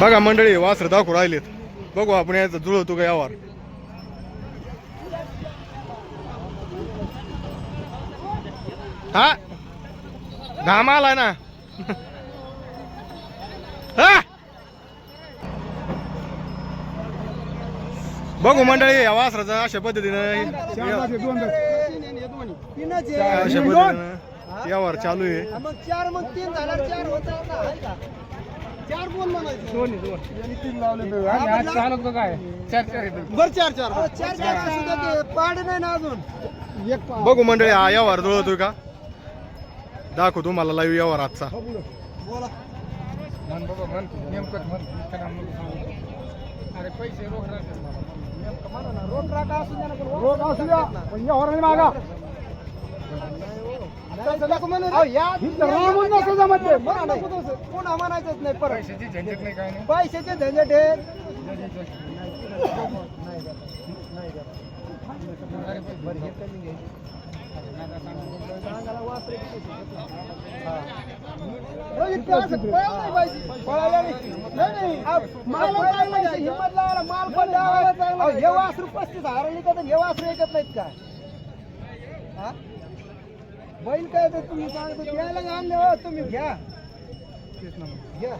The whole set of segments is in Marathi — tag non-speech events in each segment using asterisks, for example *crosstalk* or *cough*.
बघा मंडळी वासर दाखवू राहिलेत. बघू आपण याचं जुळवतो का यावर हा? घाम आला ना. *laughs* हा? बघू मंडळी या वासराचं अशा पद्धतीनं अशा पद्धतीनं यावर चालू आहे. मग चार मग तीन चार चार बोल म्हणायचे दोन तीन लावले बर चार चार. चार चार द्या ते पाड नाही ना अजून. एक पा- बघू मंडळी हा यावर जुळवतोय का? दाखवू तुम्हाला लाईव्ह यावर आजचा. बोला. म्हणा ना, रोख राखा असू द्या ना, पण रोख असू द्या. सांगायला वासरे किती शिकत हा. पळायला नाही पाहिजे. पळायला नाही. नाही, नाही. आ, माल पळायला नाही. हिंमत लावायला, माल पण हे वासरू पस्तीस हजार विकत आणि हे वासरू ऐकत नाहीत का हा? बैल काय तर तुम्ही सांगतो? द्यायला आणले हो तुम्ही. घ्या. घ्या.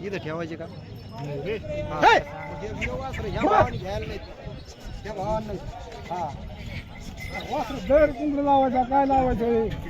इथं ठेवायचे का? हे! हे. वासरं ह्या भावाने घ्यायला नाहीत. ह्या भावाने नाही. हा. तुम्ही एक- एकदा नाही घेतलं पाहिजे.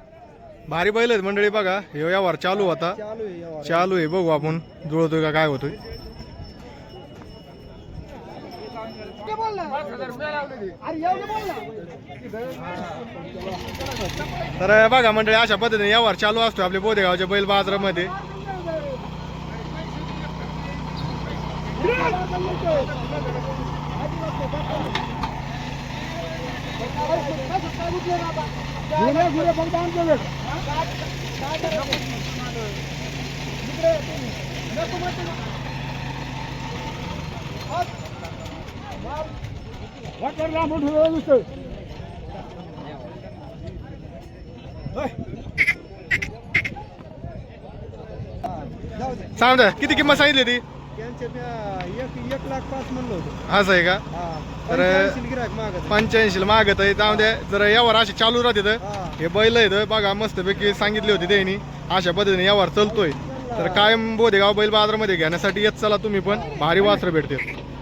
भारी बैल आहेत मंडळी बघा हे यावर चालू होता चालू आहे यावर. चालू आहे बघू आपण जुळवतोय का काय होतोय. तर बघा मंडळी अशा पद्धतीने यावर चालू असतो आपल्या बोदेगावच्या बैल बाजारामध्ये जाऊ दे. सांग किती किंमत सांगितली ती त्यांचे एक एक लाख पाच म्हणलं होतं. असं आहे का? तर- पंच्याऐंशी मागत आहे. पंच्याऐंशी मागत आहे. जाऊ द्या जर यावर असे चालू राहते तर हा. बैल आहेत. बघा मस्तपैकी सांगितले होते त्यांनी. अशा पद्धतीने यावर चलतोय. तर कायम बोदेगाव बैल बाजारामध्ये घेण्यासाठी येत चला तुम्ही पण. भारी वासरं भेटते